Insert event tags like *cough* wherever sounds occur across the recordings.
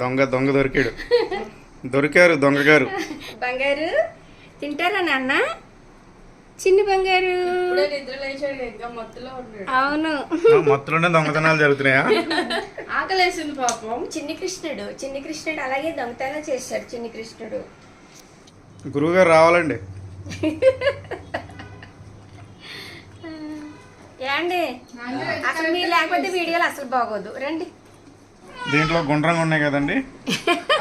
దొంగ దొంగ దొరికాడు. దొరికారు దొంగగారు. బంగారు తింటారా నాన్న? చిన్ని బంగారు. అవును. మొత్తంలోనే దొంగతనాలు జరుగుతున్నాయా? ఆకలేసింది పాపం. చిన్ని కృష్ణుడు చిన్ని కృష్ణుడు అలాగే దొంగతనం చేశాడు చిన్ని కృష్ణుడు గురువుగారు రావాలండి. ఏండి అసలు మీరు లేకపోతే వీడియోలు అసలు బాగోదు. రండి. దీంట్లో గుండ్రంగా ఉన్నాయి కదండి.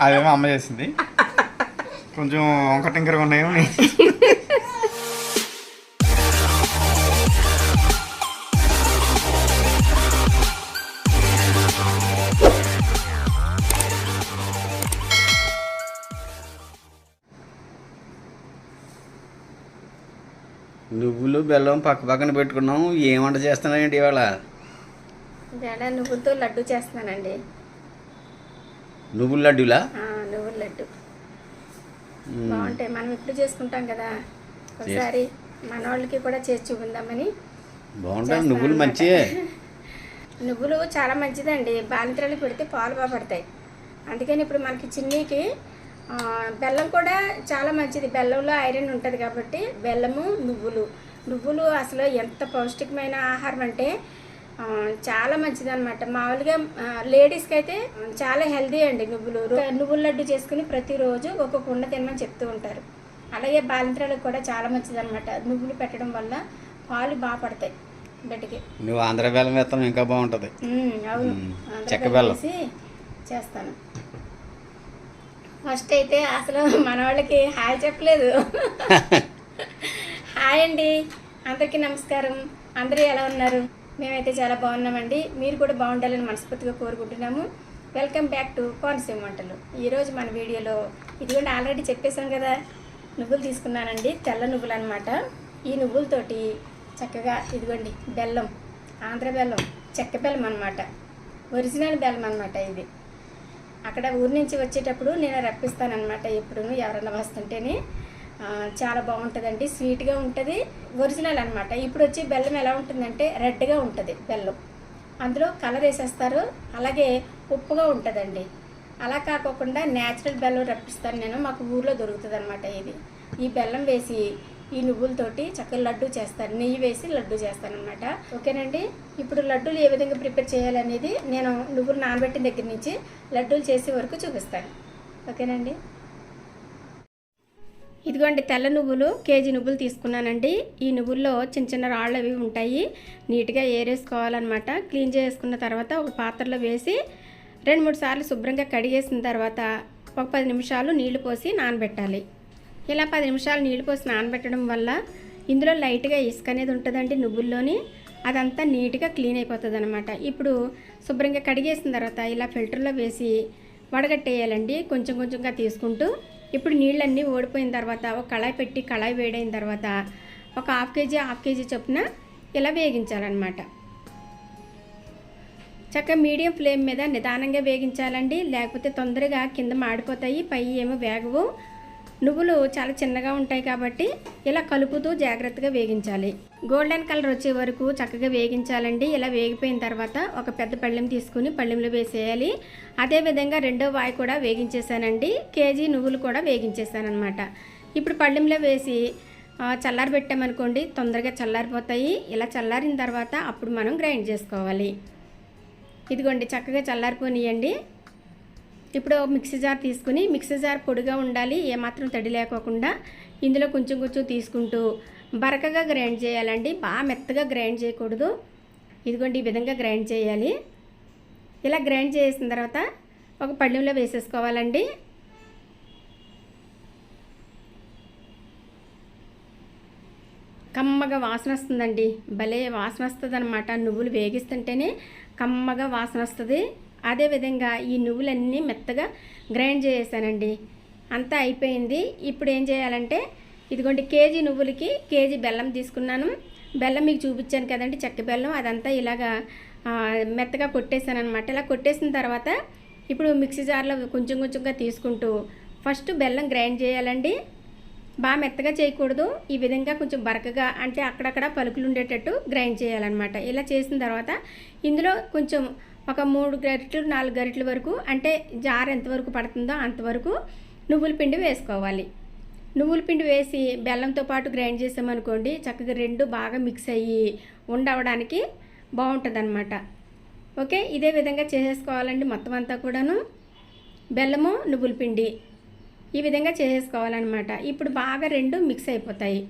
అదేమో అమ్మ చేసింది. కొంచెం వంక టింకరగా ఉన్నాయేమో నువ్వులు బెల్లం పక్క పక్కన పెట్టుకున్నాం. ఏం వంట చేస్తున్నావేంటి ఇవాళ? నువ్వులతో లడ్డు చేస్తున్నానండి. నువ్వుల లడ్డూలా? నువ్వుల లడ్డు. బాగుంటాయి. మనం ఎప్పుడు చేసుకుంటాం కదా. ఒకసారి మన వాళ్ళకి కూడా చేసి చూపిందామని బాగుంటాయి. నువ్వులు మంచియే. *laughs* నువ్వులు చాలా మంచిదండి. బాలింతరాలు పెడితే పాలు బాగా పడతాయి. అందుకని ఇప్పుడు మనకి చిన్నీకి బెల్లం కూడా చాలా మంచిది. బెల్లంలో ఐరన్ ఉంటుంది కాబట్టి బెల్లము నువ్వులు. నువ్వులు అసలు ఎంత పౌష్టికమైన ఆహారం అంటే చాలా మంచిది అనమాట మామూలుగా లేడీస్కి అయితే చాలా హెల్దీ అండి నువ్వులు. నువ్వుల లడ్డు చేసుకుని ప్రతిరోజు ఒక్కొక్క ఉండ తినమని చెప్తూ ఉంటారు. అలాగే బాలింతరాలకు కూడా చాలా మంచిది అనమాట నువ్వులు పెట్టడం వల్ల పాలు బాగా పడతాయి బిడ్డకి నువ్వు ఆంధ్ర బెల్లం వేస్తాం ఇంకా బాగుంటుంది. అవును. చెక్క బెల్లం. చేస్తాను. ఫస్ట్ అయితే అసలు మన వాళ్ళకి హాయ్ చెప్పలేదు. *laughs* హాయ్ అండి. అందరికీ నమస్కారం. అందరూ ఎలా ఉన్నారు? మేమైతే చాలా బాగున్నామండి. మీరు కూడా బాగుండాలని మనస్ఫూర్తిగా కోరుకుంటున్నాము. వెల్కమ్ బ్యాక్ టు కోనసీమ వంటలు. ఈరోజు మన వీడియోలో ఇదిగోండి ఆల్రెడీ చెప్పేశాం కదా నువ్వులు తీసుకున్నానండి. తెల్ల నువ్వులు అనమాట ఈ నువ్వులతోటి చక్కగా ఇదిగోండి బెల్లం ఆంధ్ర బెల్లం చెక్క బెల్లం అనమాట ఒరిజినల్ బెల్లం అనమాట ఇది. అక్కడ ఊరి నుంచి వచ్చేటప్పుడు నేను రప్పిస్తానమాట ఎప్పుడు ఎవరన్నా వస్తుంటేనే. చాలా బాగుంటుందండి. స్వీట్గా ఉంటుంది. ఒరిజినల్ అనమాట ఇప్పుడు వచ్చి బెల్లం ఎలా ఉంటుందంటే రెడ్గా ఉంటుంది బెల్లం. అందులో కలర్ వేసేస్తారు. అలాగే ఉప్పుగా ఉంటుందండి. అలా కాకోకుండా న్యాచురల్ బెల్లం రప్పిస్తాను నేను. మాకు ఊర్లో దొరుకుతుంది అనమాట ఇది. ఈ బెల్లం వేసి ఈ నువ్వులతోటి చక్కగా లడ్డు చేస్తాను. నెయ్యి వేసి లడ్డు చేస్తాను అనమాట ఓకేనండి? ఇప్పుడు లడ్డూలు ఏ విధంగా ప్రిపేర్ చేయాలనేది నేను నువ్వులు నానబెట్టిన దగ్గర నుంచి లడ్డూలు చేసే వరకు చూపిస్తాను. ఓకేనండి? ఇదిగోండి తెల్ల నువ్వులు కేజీ నువ్వులు తీసుకున్నానండి. ఈ నువ్వుల్లో చిన్న చిన్న రాళ్ళు అవి ఉంటాయి. నీట్గా ఏరేసుకోవాలన్నమాట. క్లీన్ చేసుకున్న తర్వాత ఒక పాత్రలో వేసి రెండు మూడు సార్లు శుభ్రంగా కడిగేసిన తర్వాత ఒక పది నిమిషాలు నీళ్ళు పోసి నానబెట్టాలి. ఇలా పది నిమిషాలు నీళ్ళు పోసి నానబెట్టడం వల్ల ఇందులో లైట్గా ఇసుక అనేది ఉంటుందండి నువ్వుల్లోని. అదంతా నీట్గా క్లీన్ అయిపోతుంది అనమాట ఇప్పుడు శుభ్రంగా కడిగేసిన తర్వాత ఇలా ఫిల్టర్లో వేసి వడగట్టేయాలండి. కొంచెం కొంచెంగా తీసుకుంటూ ఇప్పుడు నీళ్ళన్నీ ఓడిపోయిన తర్వాత ఒక కళాయి పెట్టి కళాయి వేడైన తర్వాత ఒక హాఫ్ కేజీ హాఫ్ కేజీ చొప్పున ఇలా వేగించాలన్నమాట. చక్కగా మీడియం ఫ్లేమ్ మీద నిదానంగా వేగించాలండి. లేకపోతే తొందరగా కింద మాడిపోతాయి పై ఏమో వేగవు. నువ్వులు చాలా చిన్నగా ఉంటాయి కాబట్టి ఇలా కలుపుతూ జాగ్రత్తగా వేగించాలి. గోల్డెన్ కలర్ వచ్చే వరకు చక్కగా వేగించాలండి. ఇలా వేగిపోయిన తర్వాత ఒక పెద్ద పళ్ళెం తీసుకుని పళ్ళెంలో వేసేయాలి. అదేవిధంగా రెండో వాయి కూడా వేగించేసానండి. కేజీ నువ్వులు కూడా వేగించేసానమాట ఇప్పుడు పళ్ళెంలో వేసి చల్లారి పెట్టామనుకోండి తొందరగా చల్లారిపోతాయి. ఇలా చల్లారిన తర్వాత అప్పుడు మనం గ్రైండ్ చేసుకోవాలి. ఇదిగోండి చక్కగా చల్లారిపోనియండి. ఇప్పుడు మిక్సీ జార్ తీసుకుని మిక్సీ జార్ పొడిగా ఉండాలి ఏమాత్రం తడి లేకోకుండా ఇందులో కొంచెం కొంచెం తీసుకుంటూ బరకగా గ్రైండ్ చేయాలండి. బాగా మెత్తగా గ్రైండ్ చేయకూడదు. ఇదిగోండి ఈ విధంగా గ్రైండ్ చేయాలి. ఇలా గ్రైండ్ చేసిన తర్వాత ఒక పళ్ళెంలో వేసేసుకోవాలండి. కమ్మగా వాసన వస్తుందండి. భలే వాసన వస్తుంది అనమాట నువ్వులు వేగిస్తుంటేనే కమ్మగా వాసన వస్తుంది. అదేవిధంగా ఈ నువ్వులన్నీ మెత్తగా గ్రైండ్ చేసేసానండి. అంతా అయిపోయింది. ఇప్పుడు ఏం చేయాలంటే ఇదిగోండి కేజీ నువ్వులకి కేజీ బెల్లం తీసుకున్నాను. బెల్లం మీకు చూపించాను కదండి చెక్క బెల్లం. అదంతా ఇలాగా మెత్తగా కొట్టేసాను అనమాట ఇలా కొట్టేసిన తర్వాత ఇప్పుడు మిక్సీ జార్లో కొంచెం కొంచెంగా తీసుకుంటూ ఫస్ట్ బెల్లం గ్రైండ్ చేయాలండి. బాగా మెత్తగా చేయకూడదు. ఈ విధంగా కొంచెం బరకగా అంటే అక్కడక్కడ పలుకులు ఉండేటట్టు గ్రైండ్ చేయాలన్నమాట. ఇలా చేసిన తర్వాత ఇందులో కొంచెం ఒక మూడు గరిటలు నాలుగు గరిటల వరకు అంటే జార్ ఎంతవరకు పడుతుందో అంతవరకు నువ్వుల పిండి వేసుకోవాలి. నువ్వుల పిండి వేసి బెల్లంతో పాటు గ్రైండ్ చేసామనుకోండి చక్కగా రెండు బాగా మిక్స్ అయ్యి ఉండవడానికి బాగుంటుంది ఓకే? ఇదే విధంగా చేసేసుకోవాలండి మొత్తం అంతా కూడాను. బెల్లము నువ్వుల పిండి ఈ విధంగా చేసేసుకోవాలన్నమాట. ఇప్పుడు బాగా రెండు మిక్స్ అయిపోతాయి.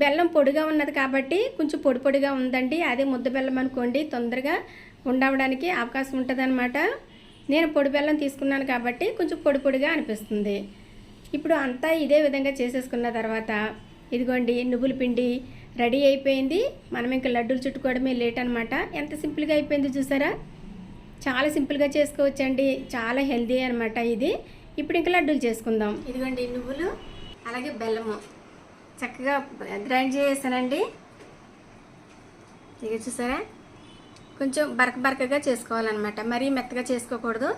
బెల్లం పొడిగా ఉన్నది కాబట్టి కొంచెం పొడి పొడిగా ఉందండి. అదే ముద్ద బెల్లం అనుకోండి తొందరగా ఉండవడానికి అవకాశం ఉంటుంది నేను పొడి బెల్లం తీసుకున్నాను కాబట్టి కొంచెం పొడి పొడిగా అనిపిస్తుంది. ఇప్పుడు అంతా ఇదే విధంగా చేసేసుకున్న తర్వాత ఇదిగోండి నువ్వుల పిండి రెడీ అయిపోయింది. మనం ఇంకా లడ్డూలు చుట్టుకోవడమే లేట్ అనమాట ఎంత సింపుల్గా అయిపోయింది చూసారా? చాలా సింపుల్గా చేసుకోవచ్చండి. చాలా హెల్దీ అనమాట ఇది. ఇప్పుడు ఇంకా లడ్డూలు చేసుకుందాం. ఇదిగోండి నువ్వులు అలాగే బెల్లము. చక్కగా గ్రైండ్ చేసేసానండి. ఇక చూసారా? కొంచెం బరక బరకగా చేసుకోవాలన్నమాట. మరీ మెత్తగా చేసుకోకూడదు.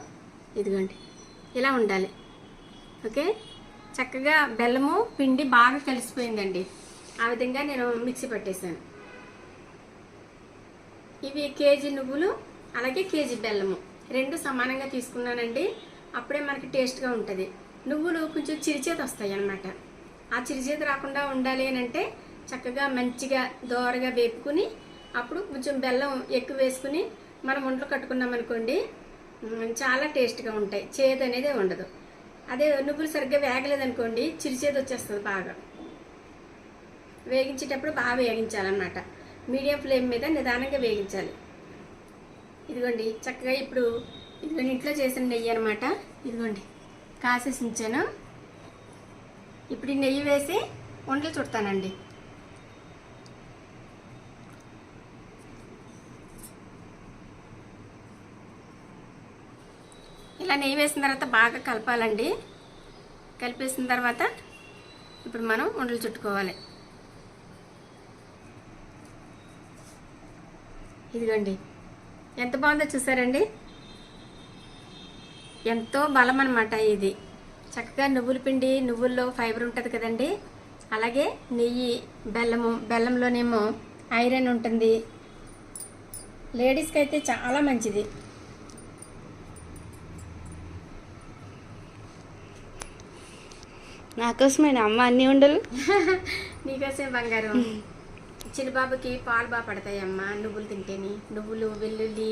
ఇదిగోండి. ఇలా ఉండాలి. ఓకే? చక్కగా బెల్లము పిండి బాగా కలిసిపోయిందండి. ఆ విధంగా నేను మిక్సీ పట్టేశాను. ఇవి కేజీ నువ్వులు అలాగే కేజీ బెల్లము. రెండు సమానంగా తీసుకున్నానండి. అప్పుడే మనకి టేస్ట్గా ఉంటుంది. నువ్వులు కొంచెం చిరిచేత వస్తాయి అన్నమాట ఆ చిరిచేత రాకుండా ఉండాలి అని అంటే చక్కగా మంచిగా దోరగా వేపుకుని అప్పుడు కొంచెం బెల్లం ఎక్కువ వేసుకుని మనం ఒంట్లో కట్టుకున్నాం అనుకోండి చాలా టేస్ట్గా ఉంటాయి. చేదు అనేది ఉండదు. అదే నువ్వులు సరిగ్గా వేగలేదనుకోండి చిరుచేది వచ్చేస్తుంది బాగా. వేగించేటప్పుడు బాగా వేగించాలన్నమాట. మీడియం ఫ్లేమ్ మీద నిదానంగా వేగించాలి. ఇదిగోండి చక్కగా ఇప్పుడు ఇదిగోండి ఇంట్లో చేసిన నెయ్యి అనమాట ఇదిగోండి కాసేసి ఉంచాను. ఇప్పుడు ఈ నెయ్యి వేసి వంటలు చుడతానండి. ఇలా నెయ్యి వేసిన తర్వాత బాగా కలపాలండి. కలిపేసిన తర్వాత ఇప్పుడు మనం వంటలు చుట్టుకోవాలి. ఇదిగోండి. ఎంత బాగుందో చూసారండి? ఎంతో బలం అనమాట ఇది. చక్కగా నువ్వుల పిండి నువ్వుల్లో ఫైబర్ ఉంటుంది కదండి. అలాగే నెయ్యి బెల్లము బెల్లంలోనేమో ఐరన్ ఉంటుంది. లేడీస్కి అయితే చాలా మంచిది. నాకోసమేనా అమ్మ అన్ని ఉండలు *laughs* నీకోసం బంగారం. చిన్నబాబుకి పాలు బాగా పడతాయమ్మా నువ్వులు తింటేని. నువ్వులు వెల్లుల్లి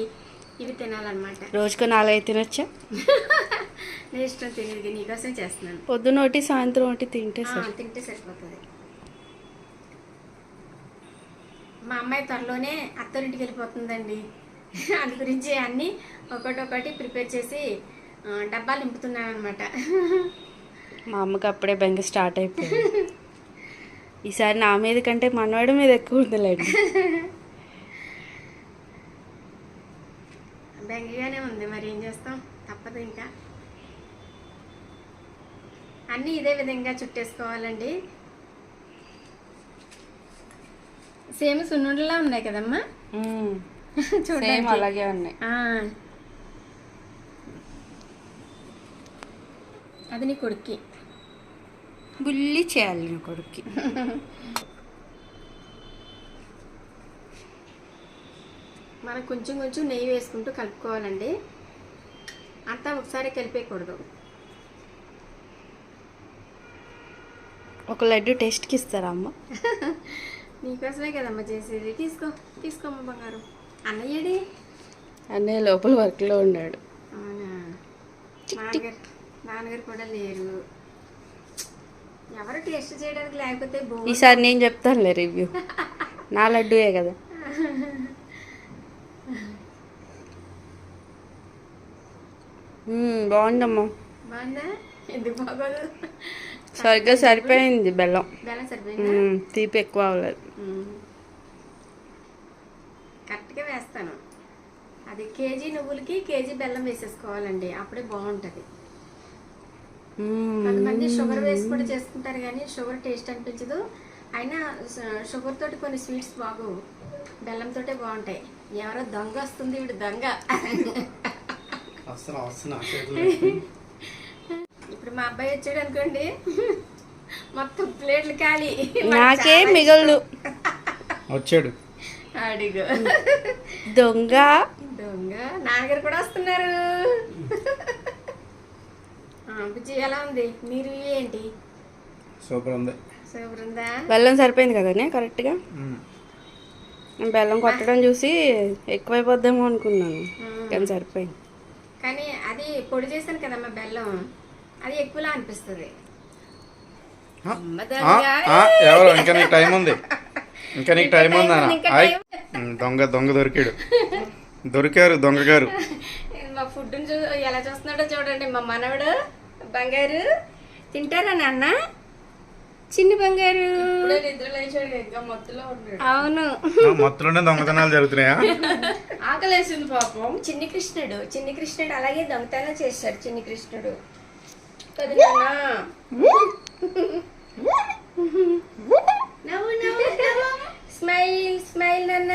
ఇవి తినాలన్నమాట. రోజుకో నాలుగైదు తినొచ్చా? *laughs* ఇష్టం తినేది నీకోసం చేస్తున్నాను. పొద్దున ఒకటి సాయంత్రం ఒకటి తింటే తింటే సరిపోతుంది. మా అమ్మాయి త్వరలోనే అత్తరింటికి వెళ్ళిపోతుందండి. అందు గురించి అన్నీ ఒకటి ఒకటి ప్రిపేర్ చేసి డబ్బాలు నింపుతున్నాను అనమాట మా అమ్మకి అప్పుడే బెంగ స్టార్ట్ అయిపోయింది. ఈసారి నా మీద కంటే మనవాడి మీద ఎక్కువ ఉందిలేండి. బెంగగానే ఉంది మరి ఏం చేస్తాం? తప్పదు ఇంకా. అన్నీ ఇదే విధంగా చుట్టేసుకోవాలండి. సేమ్ సున్నుండలా ఉన్నాయి కదమ్మా? *laughs* చూడండి. అలాగే ఉన్నాయి. అది నీ కొడుక్కి. బుల్లి చేయాలి నా కొడుక్కి. మనం కొంచెం కొంచెం నెయ్యి వేసుకుంటూ కలుపుకోవాలండి. అంతా ఒకసారి కలిపేయకూడదు. ఒక లడ్డు టేస్ట్కి ఇస్తారా అమ్మ? *laughs* నీకోసమే కదమ్మా చేసేది. తీసుకో తీసుకోమ్మ బంగారం. అన్నయ్యడి అన్నయ్య లోపల వర్క్లో ఉన్నాడు. అవునా? నాన్నగారు నాన్నగారు కూడా లేరు. ఎవరు టేస్ట్ చేయడానికి లేకపోతే ఈసారి నేను చెప్తానులే రివ్యూ. నా లడ్డూయే కదా. *laughs* మ్మ్, బాగుందమ్మా. బాగుందా? ఎందుకు బాగోదు? సరిగ్గా సరిపోయింది బెల్లం. బెల్లం సరిపోయిందా? మ్మ్, తీపి ఎక్కువ అవ్వలేదు. కరెక్ట్గా వేస్తాను. అది కేజీ నువ్వులకి కేజీ బెల్లం వేసేసుకోవాలండి అప్పుడే బాగుంటుంది. కొంతమంది షుగర్ వేసి కూడా చేసుకుంటారు కానీ షుగర్ టేస్ట్ అనిపించదు. అయినా షుగర్ తోటి కొన్ని స్వీట్స్ బాగు బెల్లంతోటే బాగుంటాయి. ఎవరో దొంగ వస్తుంది ఇప్పుడు దొంగ. ఇప్పుడు మా అబ్బాయి వచ్చాడు అనుకోండి. మొత్తం ప్లేట్లు ఖాళీ. నాకే మిగలదు. వచ్చాడు. అడిగో. దొంగ. దొంగ. నాన్నగారు కూడా వస్తున్నారు. బుజ్జి ఎలా ఉంది? మీరు ఏంటి? సూపర్ ఉంది. సూపర్ ఉందా? బెల్లం సరిపోయింది కదనే కరెక్ట్గా? బెల్లం కొట్టడం చూసి ఎక్కువైపోద్దేమో అనుకున్నాను. కానీ సరిపోయింది. కానీ అది పొడి చేశాను కదమ్మా బెల్లం. అది ఎక్కువలా అనిపిస్తుంది. ఎవరు? ఇంకా నీకు టైం ఉంది. ఇంకా నీకు టైం ఉంది దొంగ దొంగ దొరికాడు. దొరికారు దొంగ గారు. మా ఫుడ్ చూ ఎలా చూస్తున్నాడో చూడండి. మా మనవడు బంగారు తింటారా నాన్న? చిన్ని బంగారు. అవును. ఆ, మొత్తంలోనే దొంగతనాలు జరుగుతున్నాయా? ఆకలేసింది పాపం. చిన్ని కృష్ణుడు చిన్ని కృష్ణుడు అలాగే దొంగతనం చేశాడు చిన్ని కృష్ణుడు? నవ్వు నవ్వు నవ్వు. స్మైల్ స్మైల్ నాన్న.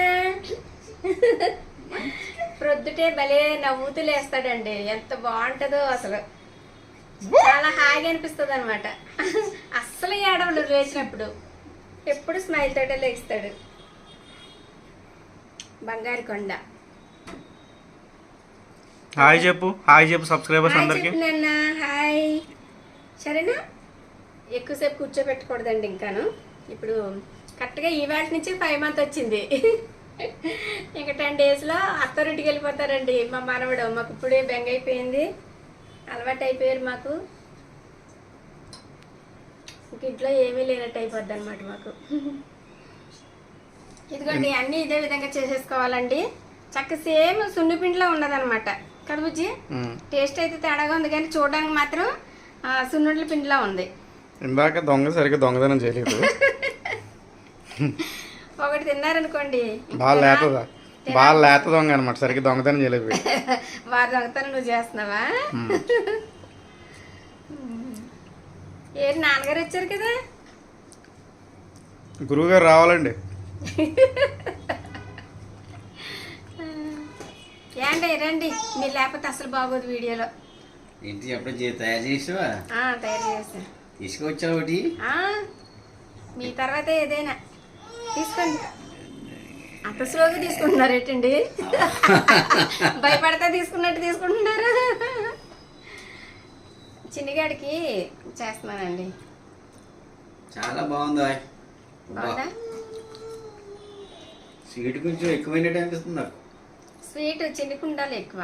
ప్రొద్దుటే భలే నవ్వుతూ లేస్తాడండి ఎంత బాగుంటుందో అసలు. చాలా హాయిగా అనిపిస్తుంది అనమాట అస్సలు ఏడవడు లేచినప్పుడు ఎప్పుడు స్మైల్ తోటే లేస్తాడు. బంగారు కొండ. హాయ్ చెప్పు హాయ్ చెప్పు సబ్స్క్రైబర్స్ అందరికి. హాయ్. సరేనా? ఎక్కువసేపు కూర్చోబెట్టకూడదండి ఇంకాను. ఇప్పుడు కరెక్ట్గా ఈ వాటి నుంచి ఫైవ్ మంత్ వచ్చింది. ఇంకా టెన్ డేస్లో అత్తారింటికి వెళ్ళిపోతారండి. మా మనవడు మాకు ఇప్పుడే బెంగ అయిపోయింది. అలవాటు అయిపోయారు మాకు. ఇంక ఇంట్లో ఏమీ లేనట్టు అయిపోద్ది అనమాట మాకు. ఇదిగోండి అన్నీ ఇదే విధంగా చేసేసుకోవాలండి. చక్క సేమ్ సున్నిపిండిలో ఉన్నదనమాట కదా బుజ్జి. టేస్ట్ అయితే తేడాగా ఉంది కానీ చూడడానికి మాత్రం సున్నుండల పిండిలా ఉంది. ఇందాక దొంగ సరిగ్గా దొంగతనం చేయలేదు. ఒకటి తిన్నారనుకోండి. బాగా లేతదా బాగా లేత దొంగ అనమాట సరిగ్గా దొంగతనం చేయలేదు. వారి దొంగతనం నువ్వు చేస్తున్నావా? ఏంటి నాన్నగారు వచ్చారు కదా? గురువు గారు రావాలండి. *laughs* ఏంటి రండి. మీరు లేకపోతే అసలు బాగోదు వీడియోలో. ఏంటి ఎప్పుడు తయారు చేసావా? తయారు చేస్తాను తీసుకొచ్చావు ఒకటి? మీ తర్వాత ఏదైనా. తీసుకోండి. అంత స్లోగా తీసుకుంటున్నారు ఏంటండి? భయపడతా తీసుకున్నట్టు తీసుకుంటున్నారు. చిన్నగాడికి చేస్తున్నానండి. చాలా బాగుందా బాగుందా? స్వీట్ కొంచెం ఎక్కువైనట్టు అనిపిస్తుంది నాకు. స్వీట్ చిన్నకి ఉండాలి ఎక్కువ.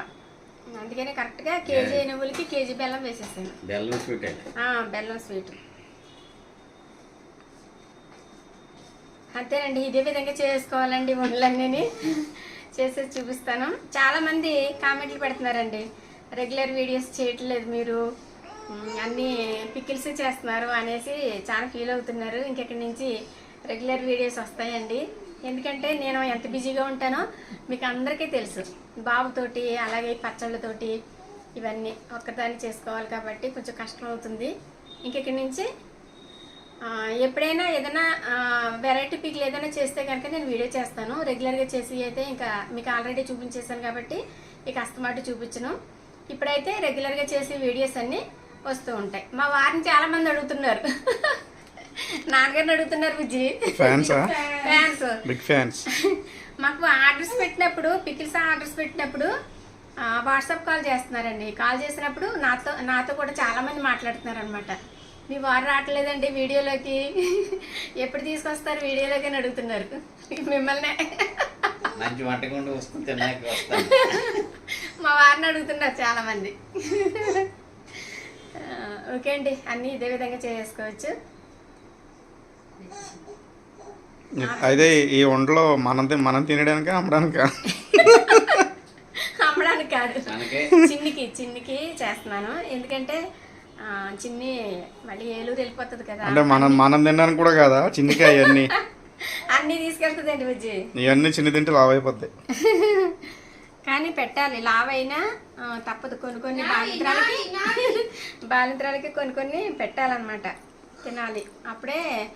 అందుకని కరెక్ట్గా కేజీ నువ్వులకి కేజీ బెల్లం వేసేసాను. బెల్లం స్వీట్ బెల్లం స్వీట్ అంతేనండి ఇదే విధంగా చేసుకోవాలండి వంటలన్నీ చేసేసి చూపిస్తాను. చాలా మంది కామెంట్లు పెడుతున్నారండి రెగ్యులర్ వీడియోస్ చేయట్లేదు మీరు. అన్నీ పికిల్స్ చేస్తున్నారు అనేసి చాలా ఫీల్ అవుతున్నారు. ఇంకెక్కడి నుంచి రెగ్యులర్ వీడియోస్ వస్తాయండి. ఎందుకంటే నేను ఎంత బిజీగా ఉంటానో మీకు అందరికీ తెలుసు. బాబుతోటి అలాగే పచ్చళ్ళతోటి ఇవన్నీ ఒక్కదాన్ని చేసుకోవాలి కాబట్టి కొంచెం కష్టం అవుతుంది. ఇంకెక్కడి నుంచి ఎప్పుడైనా ఏదైనా వెరైటీ పిక్లు ఏదైనా చేస్తే కనుక నేను వీడియో చేస్తాను. రెగ్యులర్గా చేసి అయితే ఇంకా మీకు ఆల్రెడీ చూపించేశాను కాబట్టి మీకు అస్తమాట చూపించను. ఇప్పుడైతే రెగ్యులర్గా చేసే వీడియోస్ అన్నీ వస్తూ ఉంటాయి. మా వారిని చాలామంది అడుగుతున్నారు. *laughs* నాన్నగారిని అడుగుతున్నారు బుజ్జి ఫ్యాన్సా ఫ్యాన్స్ బిగ్ ఫ్యాన్స్ మాకు ఆర్డర్స్ పెట్టినప్పుడు పికిల్స్ ఆర్డర్స్ పెట్టినప్పుడు వాట్సాప్ కాల్ చేస్తున్నారండి. కాల్ చేసినప్పుడు నాతో నాతో కూడా చాలా మంది మాట్లాడుతున్నారు అనమాట మీ వారు రావట్లేదండి వీడియోలోకి. ఎప్పుడు తీసుకొస్తారు వీడియోలోకి అని అడుగుతున్నారు. మిమ్మల్ని. మంచి వంటకుండా వస్తుంది మా వారిని అడుగుతున్నారు చాలా మంది ఆ, ఓకే అండి. అన్నీ ఇదే విధంగా చేసుకోవచ్చు. అయితే ఈ వంటలో మనం తి- మనం తినడానికి అమ్మడానికి? అమ్మడానికి కాదు. చిన్నికి చిన్నికి చేస్తున్నాను. ఎందుకంటే చిన్ని మళ్ళీ ఏలూరు వెళ్ళిపోతుంది కదా. అంటే మనం మనం తినడానికి కూడా కాదా? చిన్నకాయ ఇవన్నీ? అన్నీ తీసుకెళ్తుందండి బుజ్జి. ఇవన్నీ చిన్న తింటే లావ్ అయిపోతాయి కానీ పెట్టాలి. లావైనా తప్పదు. కొన్ని కొన్ని బాలింత్రాలకి బాలింత్రాలకి కొన్ని కొన్ని పెట్టాలన్నమాట. తినాలి. అప్పుడే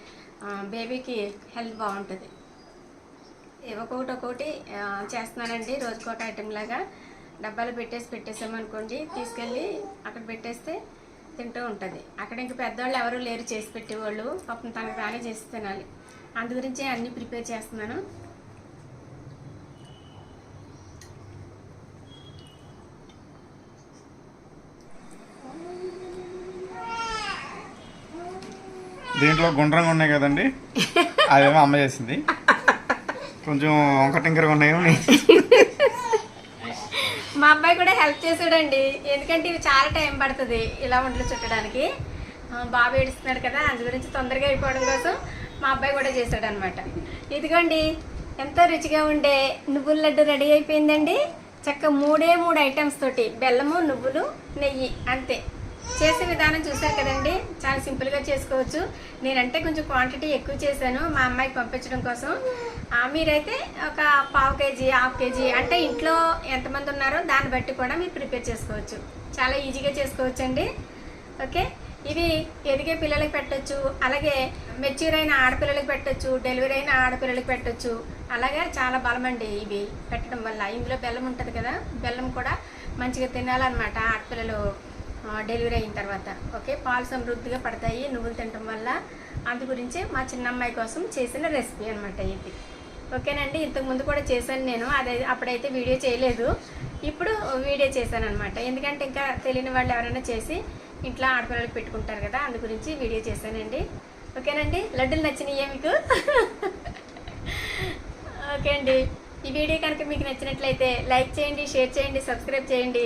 బేబీకి హెల్త్ బాగుంటుంది. ఒక్కొక్కటి ఒక్కొక్కటి చేస్తున్నానండి రోజుకొక ఐటెం లాగా. డబ్బాలు పెట్టేసి పెట్టేసామనుకోండి తీసుకెళ్ళి అక్కడ పెట్టేస్తే తింటూ ఉంటుంది. అక్కడ ఇంక పెద్దవాళ్ళు ఎవరు లేరు చేసి పెట్టేవాళ్ళు. పాపం తనకు తానే చేసి తినాలి. అందు గురించి అన్నీ ప్రిపేర్ చేస్తున్నాను. దీంట్లో గుండ్రంగా ఉన్నాయి కదండి. అదేమో అమ్మ చేసింది. కొంచెం వంకటింకరగా ఉన్నాయి మా అబ్బాయి కూడా హెల్ప్ చేసాడండి ఎందుకంటే ఇవి చాలా టైం పడుతుంది ఇలా వంటలు చుట్టడానికి. బాబు ఏడుస్తున్నాడు కదా అందు గురించి తొందరగా అయిపోవడం కోసం మా అబ్బాయి కూడా చేశాడు అనమాట ఇదిగోండి ఎంతో రుచిగా ఉండే నువ్వుల లడ్డు రెడీ అయిపోయిందండి. చక్క మూడే మూడు ఐటమ్స్ తోటి బెల్లము నువ్వులు నెయ్యి అంతే. చేసే విధానం చూసారు కదండి. చాలా సింపుల్గా చేసుకోవచ్చు. నేనంటే కొంచెం క్వాంటిటీ ఎక్కువ చేశాను మా అమ్మాయికి పంపించడం కోసం. ఆ, మీరైతే ఒక పావు కేజీ హాఫ్ కేజీ అంటే ఇంట్లో ఎంతమంది ఉన్నారో దాన్ని బట్టి కూడా మీరు ప్రిపేర్ చేసుకోవచ్చు. చాలా ఈజీగా చేసుకోవచ్చు అండి ఓకే? ఇవి ఎదిగే పిల్లలకి పెట్టచ్చు అలాగే మెచ్యూర్ అయిన ఆడపిల్లలకి పెట్టొచ్చు డెలివరీ అయిన ఆడపిల్లలకి పెట్టచ్చు. అలాగే చాలా బలమండి ఇవి పెట్టడం వల్ల. ఇందులో బెల్లం ఉంటుంది కదా బెల్లం కూడా మంచిగా తినాలన్నమాట ఆడపిల్లలు. డెలివరీ అయిన తర్వాత ఓకే? పాలు సమృద్ధిగా పడతాయి నువ్వులు తినడం వల్ల. అందు గురించి మా చిన్నమ్మాయి కోసం చేసిన రెసిపీ అనమాట ఇది. ఓకేనండి? ఇంతకుముందు కూడా చేశాను నేను. అదే అప్పుడైతే వీడియో చేయలేదు. ఇప్పుడు వీడియో చేశాను అనమాట ఎందుకంటే ఇంకా తెలియని వాళ్ళు ఎవరైనా చేసి ఇంట్లో ఆడపిల్లలకు పెట్టుకుంటారు కదా అందు గురించి వీడియో చేశానండి. ఓకేనండి? లడ్డూలు నచ్చినాయే మీకు? ఓకే అండి. ఈ వీడియో కనుక మీకు నచ్చినట్లయితే లైక్ చేయండి షేర్ చేయండి సబ్స్క్రైబ్ చేయండి.